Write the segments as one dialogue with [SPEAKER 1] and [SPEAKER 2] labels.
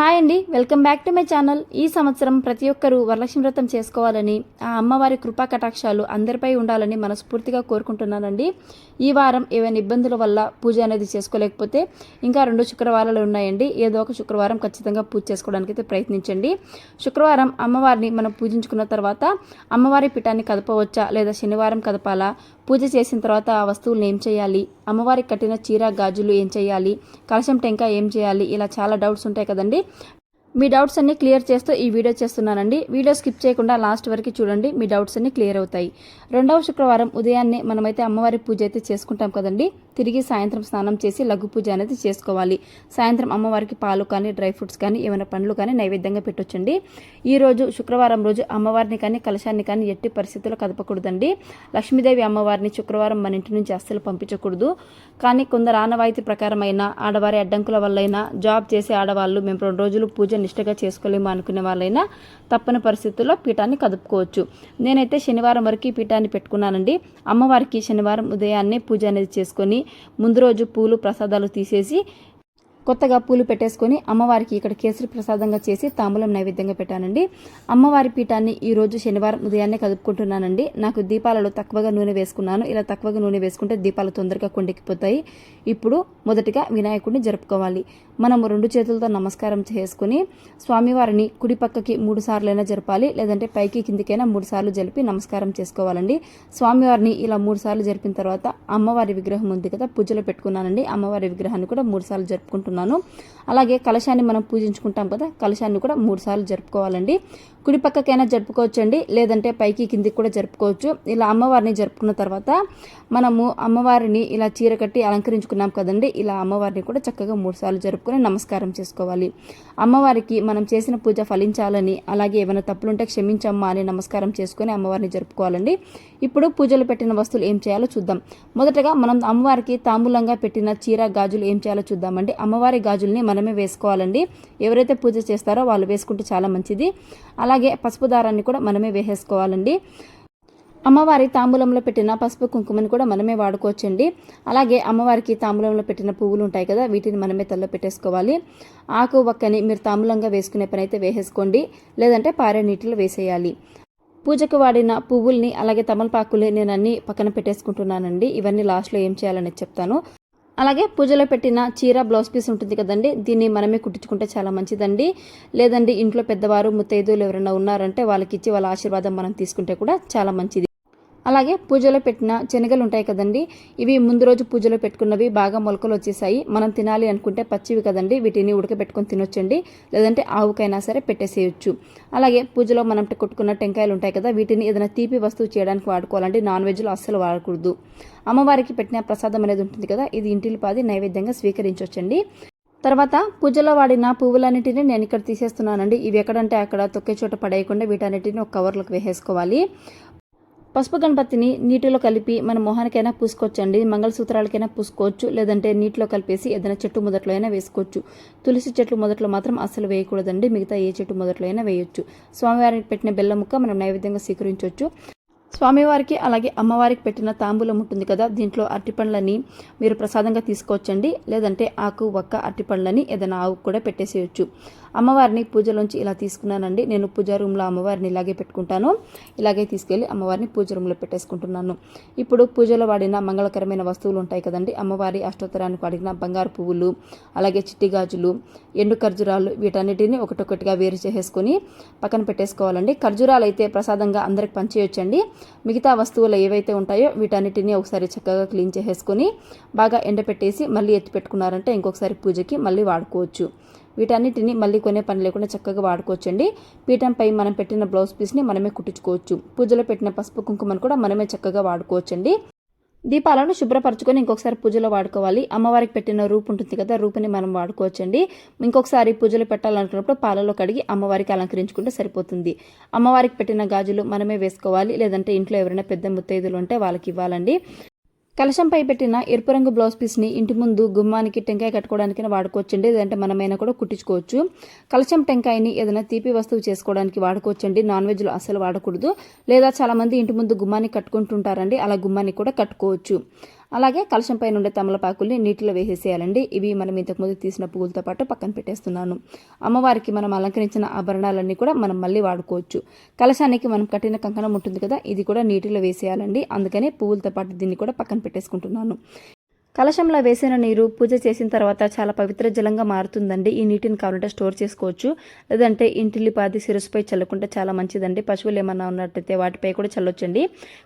[SPEAKER 1] Hi అండి. Welcome back to my channel. ఈ సంవత్సరం ప్రతి ఒక్కరూ వరలక్ష్మి వ్రతం చేసుకోవాలని ఆ అమ్మవారి కృపా కటాక్షాలు అందరిపై ఉండాలని మనస్ఫూర్తిగా కోరుకుంటున్నానండి. ఈ వారం ఏవైనా ఇబ్బందుల వల్ల పూజ అనేది చేసుకోలేకపోతే ఇంకా రెండు శుక్రవారాలు ఉన్నాయండి. ఏదో ఒక శుక్రవారం ఖచ్చితంగా పూజ చేసుకోవడానికి అయితే ప్రయత్నించండి. శుక్రవారం అమ్మవారిని మనం పూజించుకున్న తర్వాత అమ్మవారి పీఠాన్ని కదపవచ్చా లేదా శనివారం కదపాలా? పూజ చేసిన తర్వాత ఆ వస్తువులను ఏం చేయాలి? అమ్మవారికి కట్టిన చీర గాజులు ఏం చేయాలి? కలశం టెంకాయ ఏం చేయాలి? ఇలా చాలా డౌట్స్ ఉంటాయి కదండి. మీ డౌట్స్ అన్ని క్లియర్ చేస్తూ ఈ వీడియో చేస్తున్నానండి. వీడియో స్కిప్ చేయకుండా లాస్ట్ వరకు చూడండి. మీ డౌట్స్ అన్ని క్లియర్ అవుతాయి. రెండవ శుక్రవారం ఉదయాన్నే మనమైతే అమ్మవారి పూజ అయితే చేసుకుంటాం కదండి. తిరిగి సాయంత్రం స్నానం చేసి లఘు పూజ అనేది చేసుకోవాలి. సాయంత్రం అమ్మవారికి పాలు కానీ డ్రై ఫ్రూట్స్ కానీ ఏమైనా పండ్లు కానీ నైవేద్యంగా పెట్టొచ్చండి. ఈ రోజు శుక్రవారం రోజు అమ్మవారిని కానీ కలశాన్ని కానీ ఎట్టి పరిస్థితుల్లో కదపకూడదండి. లక్ష్మీదేవి అమ్మవారిని శుక్రవారం మన ఇంటి నుంచి అస్సలు పంపించకూడదు. కానీ కొందరు ఆనవాయితీ ప్రకారమైన ఆడవారి అడ్డంకుల వల్లైనా జాబ్ చేసే ఆడవాళ్ళు మేము రెండు రోజులు పూజ నిష్టగా చేసుకోలేము అనుకునే వాళ్ళైనా తప్పని పరిస్థితుల్లో పీఠాన్ని కదుపుకోవచ్చు. నేనైతే శనివారం వరకు పీఠాన్ని పెట్టుకున్నానండి. అమ్మవారికి శనివారం ఉదయాన్నే పూజ అనేది చేసుకొని ముందు రోజు పూలు ప్రసాదాలు తీసేసి కొత్తగా పూలు పెట్టేసుకొని అమ్మవారికి ఇక్కడ కేసరి ప్రసాదంగా చేసి తాంబూలం నైవేద్యంగా పెట్టానండి. అమ్మవారి పీఠాన్ని ఈ రోజు శనివారం ఉదయాన్నే కదుపుకుంటున్నానండి. నాకు దీపాలలో తక్కువగా నూనె వేసుకున్నాను. ఇలా తక్కువగా నూనె వేసుకుంటే దీపాలు తొందరగా కొండెక్కిపోతాయి ఇప్పుడు మొదటిగా వినాయకుడిని జరుపుకోవాలి. మనము రెండు చేతులతో నమస్కారం చేసుకుని స్వామివారిని కుడి పక్కకి మూడు సార్లైనా జరపాలి లేదంటే పైకి కిందికైనా మూడు సార్లు జరిపి నమస్కారం చేసుకోవాలండి. స్వామివారిని ఇలా మూడు సార్లు జరిపిన తర్వాత అమ్మవారి విగ్రహం ఉంది కదా పూజలో పెట్టుకున్నానండి. అమ్మవారి విగ్రహాన్ని కూడా మూడు సార్లు జరుపుకుంటున్నాను. అలాగే కలశాన్ని మనం పూజించుకుంటాం కదా కలశాన్ని కూడా మూడు సార్లు జరుపుకోవాలండి. కుడి పక్కకైనా జరుపుకోవచ్చండి లేదంటే పైకి కిందికి కూడా జరుపుకోవచ్చు. ఇలా అమ్మవారిని జరుపుకున్న తర్వాత మనము అమ్మవారిని ఇలా చీర కట్టి అలంకరించుకున్నాం కదండి ఇలా అమ్మవారిని కూడా చక్కగా మూడు సార్లు జరుపుకొని నమస్కారం చేసుకోవాలి. అమ్మవారికి మనం చేసిన పూజ ఫలించాలని అలాగే ఏమైనా తప్పులుంటే క్షమించమ్మా అని నమస్కారం చేసుకొని అమ్మవారిని జరుపుకోవాలండి. ఇప్పుడు పూజలు పెట్టిన వస్తువులు ఏం చేయాలో చూద్దాం. మొదటగా మనం అమ్మవారికి తాంబూలంగా పెట్టిన చీర గాజులు ఏం చేయాలో చూద్దామండి. అమ్మవారి గాజుల్ని మనం మనమే వేసుకోవాలండి. ఎవరైతే పూజ చేస్తారో వాళ్ళు వేసుకుంటే చాలా మంచిది. అలాగే పసుపు దారాన్ని కూడా మనమే వేసేసుకోవాలండి. అమ్మవారి తాంబూలంలో పెట్టిన పసుపు కుంకుమని కూడా మనమే వాడుకోవచ్చండి. అలాగే అమ్మవారికి తాంబూలంలో పెట్టిన పువ్వులు ఉంటాయి కదా వీటిని మనమే తల్లో పెట్టేసుకోవాలి. ఆకు ఒక్కని మీరు తాంబూలంగా వేసుకునే పని అయితే వేసేసుకోండి. లేదంటే పారే నీటిలో వేసేయాలి. పూజకు వాడిన పువ్వుల్ని అలాగే తమలపాకుల్ని నేను అన్ని పక్కన పెట్టేసుకుంటున్నానండి. ఇవన్నీ లాస్ట్లో ఏం చేయాలని చెప్తాను. అలాగే పూజలో పెట్టిన చీర బ్లౌజ్ పీస్ ఉంటుంది కదండి. దీన్ని మనమే కుట్టించుకుంటే చాలా మంచిదండి. లేదండి ఇంట్లో పెద్దవారు ముత్తైదులు ఎవరైనా ఉన్నారంటే వాళ్ళకి ఇచ్చి వాళ్ళ ఆశీర్వాదం మనం తీసుకుంటే కూడా చాలా మంచిది. అలాగే పూజలో పెట్టిన శనగలు ఉంటాయి కదండి. ఇవి ముందు రోజు పూజలో పెట్టుకున్నవి బాగా మొలకలు వచ్చేసాయి. మనం తినాలి అనుకుంటే పచ్చివి కదండి. వీటిని ఉడకబెట్టుకొని తినొచ్చండి. లేదంటే ఆవుకైనా సరే పెట్టేసేయచ్చు. అలాగే పూజలో మనం కొట్టుకున్న టెంకాయలు ఉంటాయి కదా వీటిని ఏదైనా తీపి వస్తువు చేయడానికి వాడుకోవాలంటే నాన్ వెజ్లో అస్సలు వాడకూడదు. అమ్మవారికి పెట్టిన ప్రసాదం అనేది ఉంటుంది కదా ఇది ఇంటిలి పాది నైవేద్యంగా స్వీకరించవచ్చండి తర్వాత పూజలో వాడిన పువ్వులన్నిటిని నేను ఇక్కడ తీసేస్తున్నానండి. ఇవి ఎక్కడంటే అక్కడ తొక్కే చోట పడేయకుండా వీటన్నిటిని ఒక కవర్లోకి వేసేసుకోవాలి. పసుపు గణపతిని నీటిలో కలిపి మన మొహానికైనా పూసుకోవచ్చండి మంగళసూత్రాలకైనా పూసుకోవచ్చు లేదంటే నీటిలో కలిపేసి ఏదైనా చెట్టు మొదట్లో అయినా వేసుకోవచ్చు. తులసి చెట్లు మొదట్లో మాత్రం అస్సలు వేయకూడదండి మిగతా ఏ చెట్టు మొదట్లో అయినా వేయొచ్చు. స్వామివారికి పెట్టిన బెల్లముక్క మనం నైవేద్యంగా స్వీకరించవచ్చు స్వామివారికి అలాగే అమ్మవారికి పెట్టిన తాంబూలం ఉంటుంది కదా దీంట్లో అరటిపండ్లని మీరు ప్రసాదంగా తీసుకోవచ్చండి. లేదంటే ఆకు ఒక్క అరటిపండ్లని ఏదైనా ఆవుకు కూడా పెట్టేసేయచ్చు. అమ్మవారిని పూజలోంచి ఇలా తీసుకున్నానండి. నేను పూజా రూమ్లో అమ్మవారిని ఇలాగే పెట్టుకుంటాను. ఇలాగే తీసుకెళ్ళి అమ్మవారిని పూజ రూమ్లో పెట్టేసుకుంటున్నాను. ఇప్పుడు పూజలో వాడిన మంగళకరమైన వస్తువులు ఉంటాయి కదండి. అమ్మవారి అష్టోత్తరానికి వాడిన బంగారు పువ్వులు అలాగే చిట్టి గాజులు ఎండు ఖర్జూరాలు వీటన్నిటిని ఒకటొకటిగా వేరు చేసేసుకొని పక్కన పెట్టేసుకోవాలండి. ఖర్జూరాలు అయితే ప్రసాదంగా అందరికి పంచేయొచ్చండి మిగతా వస్తువులు ఏవైతే ఉంటాయో వీటన్నిటిని ఒకసారి చక్కగా క్లీన్ చేసేసుకొని బాగా ఎండపెట్టేసి మళ్ళీ ఎత్తి పెట్టుకున్నారంటే ఇంకొకసారి పూజకి మళ్ళీ వాడుకోవచ్చు. వీటన్నిటిని మళ్ళీ కొనే పని లేకుండా చక్కగా వాడుకోవచ్చండి. పీఠంపై మనం పెట్టిన బ్లౌజ్ పీస్ని మనమే కుట్టించుకోవచ్చు. పూజలో పెట్టిన పసుపు కుంకుమను కూడా మనమే చక్కగా వాడుకోవచ్చండి. దీపాలను శుభ్రపరచుకొని ఇంకొకసారి పూజలో వాడుకోవాలి. అమ్మవారికి పెట్టిన రూపు ఉంటుంది కదా రూపుని మనం వాడుకోవచ్చండి. ఇంకొకసారి పూజలు పెట్టాలనుకున్నప్పుడు పాలలో కడిగి అమ్మవారికి అలంకరించుకుంటే సరిపోతుంది. అమ్మవారికి పెట్టిన గాజులు మనమే వేసుకోవాలి లేదంటే ఇంట్లో ఎవరైనా పెద్ద ముత్తైదులు ఉంటే వాళ్ళకి ఇవ్వాలండి. కలశంపై పెట్టిన ఎరుపు రంగు బ్లౌజ్ పీస్ని ఇంటి ముందు గుమ్మానికి టెంకాయ కట్టుకోవడానికి వాడుకోవచ్చండి. లేదంటే మనమైనా కూడా కుట్టించుకోవచ్చు. కలశం టెంకాయని ఏదైనా తీపి వస్తువు చేసుకోవడానికి వాడుకోవచ్చండి. నాన్ వెజ్లో అసలు వాడకూడదు. లేదా చాలామంది ఇంటి ముందు గుమ్మాన్ని కట్టుకుంటుంటారండి. అలా గుమ్మాన్ని కూడా కట్టుకోవచ్చు. అలాగే కలశం పైన ఉండే తమలపాకుల్ని నీటిలో వేసేసేయాలండి. ఇవి మనం ఇంతకుముందు తీసిన పువ్వులతో పాటు పక్కన పెట్టేస్తున్నాను. అమ్మవారికి మనం అలంకరించిన ఆభరణాలన్నీ కూడా మనం మళ్ళీ వాడుకోవచ్చు. కలశానికి మనం కట్టిన కంకణం ఉంటుంది కదా ఇది కూడా నీటిలో వేసేయాలండి. అందుకని పువ్వులతో పాటు దీన్ని కూడా పక్కన పెట్టేసుకుంటున్నాను. కలశంలో వేసిన నీరు పూజ చేసిన తర్వాత చాలా పవిత్ర జలంగా మారుతుందండి. ఈ నీటిని కావాలంటే స్టోర్ చేసుకోవచ్చు. లేదంటే ఇంటిల్లి పాది శిరస్సుపై చల్లుకుంటే చాలా మంచిదండి. పశువులు ఏమన్నా ఉన్నట్టయితే వాటిపై కూడా చల్లొచ్చండి.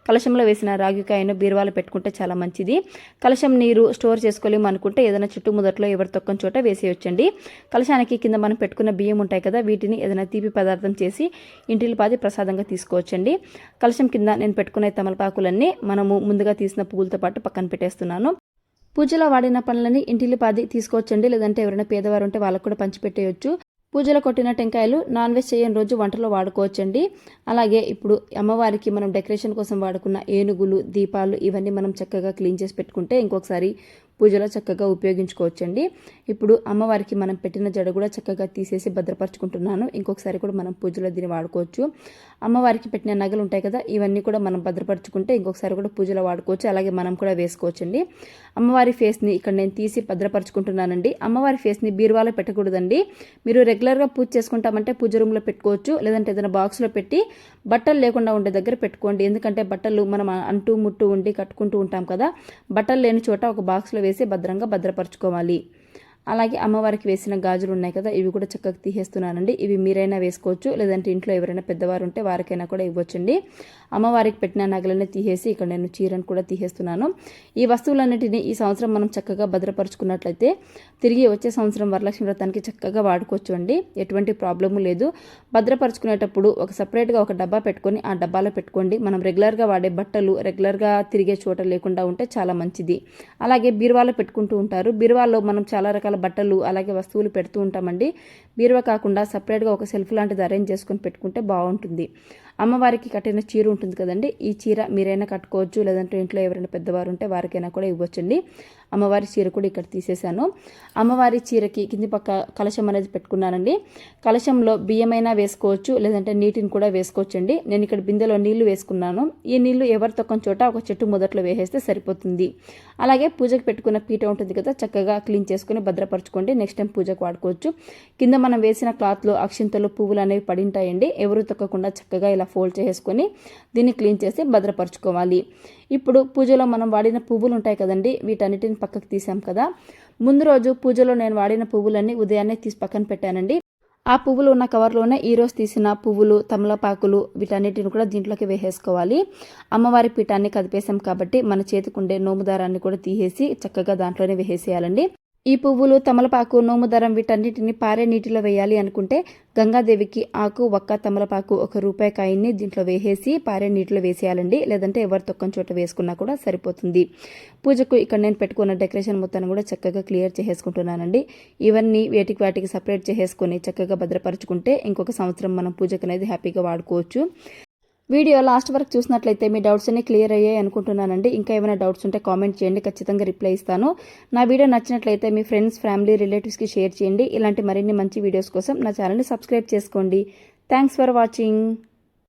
[SPEAKER 1] కలశంలో వేసిన రాగికాయను బీరువాలు పెట్టుకుంటే చాలా మంచిది. కలశం నీరు స్టోర్ చేసుకోలేము అనుకుంటే ఏదైనా చుట్టూ మొదట్లో ఎవరి తొక్కని చోట వేసేయొచ్చండి. కలశానికి కింద మనం పెట్టుకున్న బియ్యం ఉంటాయి కదా వీటిని ఏదైనా తీపి పదార్థం చేసి ఇంటిల్లి పాది ప్రసాదంగా తీసుకోవచ్చండి. కలశం కింద నేను పెట్టుకునే తమలపాకులన్నీ మనము ముందుగా తీసిన పువ్వులతో పాటు పక్కన పెట్టేస్తున్నాను. పూజలో వాడిన పనులని ఇంటిల్లిపాది తీసుకోవచ్చండి. లేదంటే ఎవరైనా పేదవారు ఉంటే వాళ్ళకు కూడా పంచిపెట్టేయచ్చు. పూజలో కొట్టిన టెంకాయలు నాన్ వెజ్ చేయని రోజు వంటలో వాడుకోవచ్చండి. అలాగే ఇప్పుడు అమ్మవారికి మనం డెకరేషన్ కోసం వాడుకున్న ఏనుగులు దీపాలు ఇవన్నీ మనం చక్కగా క్లీన్ చేసి పెట్టుకుంటే ఇంకొకసారి పూజలో చక్కగా ఉపయోగించుకోవచ్చండి. ఇప్పుడు అమ్మవారికి మనం పెట్టిన జడ కూడా చక్కగా తీసేసి భద్రపరచుకుంటున్నాను. ఇంకొకసారి కూడా మనం పూజలో దీన్ని వాడుకోవచ్చు. అమ్మవారికి పెట్టిన నగలు ఉంటాయి కదా ఇవన్నీ కూడా మనం భద్రపరచుకుంటే ఇంకొకసారి కూడా పూజలో వాడుకోవచ్చు. అలాగే మనం కూడా వేసుకోవచ్చండి. అమ్మవారి ఫేస్ని ఇక్కడ నేను తీసి భద్రపరచుకుంటున్నానండి. అమ్మవారి ఫేస్ని బీరువాలో పెట్టకూడదండి. మీరు రెగ్యులర్గా పూజ చేసుకుంటామంటే పూజ రూమ్లో పెట్టుకోవచ్చు లేదంటే ఏదైనా బాక్స్లో పెట్టి బట్టలు లేకుండా ఉండే దగ్గర పెట్టుకోండి. ఎందుకంటే బట్టలు మనం అంటూ ముట్టు ఉండి కట్టుకుంటూ ఉంటాం కదా బట్టలు లేని చోట ఒక బాక్స్లో వేసి భద్రంగా భద్రపరచుకోవాలి. అలాగే అమ్మవారికి వేసిన గాజులు ఉన్నాయి కదా ఇవి కూడా చక్కగా తీసేస్తున్నానండి. ఇవి మీరైనా వేసుకోవచ్చు లేదంటే ఇంట్లో ఎవరైనా పెద్దవారు ఉంటే వారికైనా కూడా ఇవ్వచ్చండి. అమ్మవారికి పెట్టిన నగలన్నీ తీసేసి ఇక్కడ నేను చీరను కూడా తీసేస్తున్నాను. ఈ వస్తువులన్నిటిని ఈ సంవత్సరం మనం చక్కగా భద్రపరుచుకున్నట్లయితే తిరిగి వచ్చే సంవత్సరం వరలక్ష్మి వ్రతానికి చక్కగా వాడుకోవచ్చు అండి ఎటువంటి ప్రాబ్లము లేదు. భద్రపరుచుకునేటప్పుడు ఒక సపరేట్గా ఒక డబ్బా పెట్టుకొని ఆ డబ్బాలో పెట్టుకోండి. మనం రెగ్యులర్గా వాడే బట్టలు రెగ్యులర్గా తిరిగే చోట లేకుండా ఉంటే చాలా మంచిది. అలాగే బీరువాలో పెట్టుకుంటూ ఉంటారు. బీరువాలో మనం చాలా రకాల బట్టలు అలాగే వస్తువులు పెడుతూ ఉంటామండి. బీరువా కాకుండా సపరేట్గా ఒక సెల్ఫ్ లాంటిది అరేంజ్ చేసుకొని పెట్టుకుంటే బాగుంటుంది. అమ్మవారికి కట్టిన చీర ఉంటుంది కదండి. ఈ చీర మీరైనా కట్టుకోవచ్చు లేదంటే ఇంట్లో ఎవరైనా పెద్దవారు ఉంటే వారికైనా కూడా ఇవ్వచ్చండి. అమ్మవారి చీర కూడా ఇక్కడ తీసేశాను. అమ్మవారి చీరకి కింది పక్క కలశం అనేది పెట్టుకున్నానండి. కలశంలో బియ్యమైనా వేసుకోవచ్చు లేదంటే నీటిని కూడా వేసుకోవచ్చండి. నేను ఇక్కడ బిందెలో నీళ్ళు వేసుకున్నాను. ఈ నీళ్ళు ఎవరి తొక్కని చోట ఒక చెట్టు మొదట్లో వేసేస్తే సరిపోతుంది. అలాగే పూజకు పెట్టుకున్న పీట ఉంటుంది కదా చక్కగా క్లీన్ చేసుకుని భద్రపరచుకోండి. నెక్స్ట్ టైం పూజకు వాడుకోవచ్చు. కింద మనం వేసిన క్లాత్లో అక్షింతలు పువ్వులు అనేవి పడి ఉంటాయండి ఎవరు తొక్కకుండా చక్కగా ఇలా ఫోల్డ్ చేసుకొని దీన్ని క్లీన్ చేసి భద్రపరచుకోవాలి. ఇప్పుడు పూజలో మనం వాడిన పువ్వులు ఉంటాయి కదండి వీటన్నిటిని పక్కకు తీసాం కదా. ముందు రోజు పూజలో నేను వాడిన పువ్వులన్నీ ఉదయాన్నే తీసి పక్కన పెట్టానండి. ఆ పువ్వులు ఉన్న కవర్లోనే ఈరోజు తీసిన పువ్వులు తమలపాకులు వీటన్నిటిని కూడా దీంట్లోకి వేసేసుకోవాలి. అమ్మవారి పీఠాన్ని కదిపేసాం కాబట్టి మన చేతికుండే నోము దారాన్ని కూడా తీసేసి చక్కగా దాంట్లోనే వేసేయాలండి ఈ పువ్వులు తమలపాకు నోముదరం వీటన్నిటిని పారే నీటిలో వేయాలి అనుకుంటే గంగాదేవికి ఆకు ఒక్క తమలపాకు ఒక రూపాయి కాయిన్ని దీంట్లో వేసేసి పారే నీటిలో వేసేయాలండి. లేదంటే ఎవరి తొక్కని చోట వేసుకున్నా కూడా సరిపోతుంది. పూజకు ఇక్కడ నేను పెట్టుకున్న డెకరేషన్ మొత్తాన్ని కూడా చక్కగా క్లియర్ చేసేసుకుంటున్నానండి. ఇవన్నీ వేటికి వాటికి సపరేట్ చేసేసుకొని చక్కగా భద్రపరచుకుంటే ఇంకొక సంవత్సరం మనం పూజకు అనేది హ్యాపీగా వాడుకోవచ్చు. వీడియో లాస్ట్ వరకు చూసినట్లయితే మీ డౌట్స్ అన్ని క్లియర్ అయ్యాయి అనుకుంటున్నానండి. ఇంకా ఏమైనా డౌట్స్ ఉంటే కామెంట్ చేయండి. ఖచ్చితంగా రిప్లై ఇస్తాను. నా వీడియో నచ్చినట్లయితే మీ ఫ్రెండ్స్ ఫ్యామిలీ రిలేటివ్స్కి షేర్ చేయండి. ఇలాంటి మరిన్ని మంచి వీడియోస్ కోసం నా ఛానల్ని సబ్స్క్రైబ్ చేసుకోండి. Thanks for watching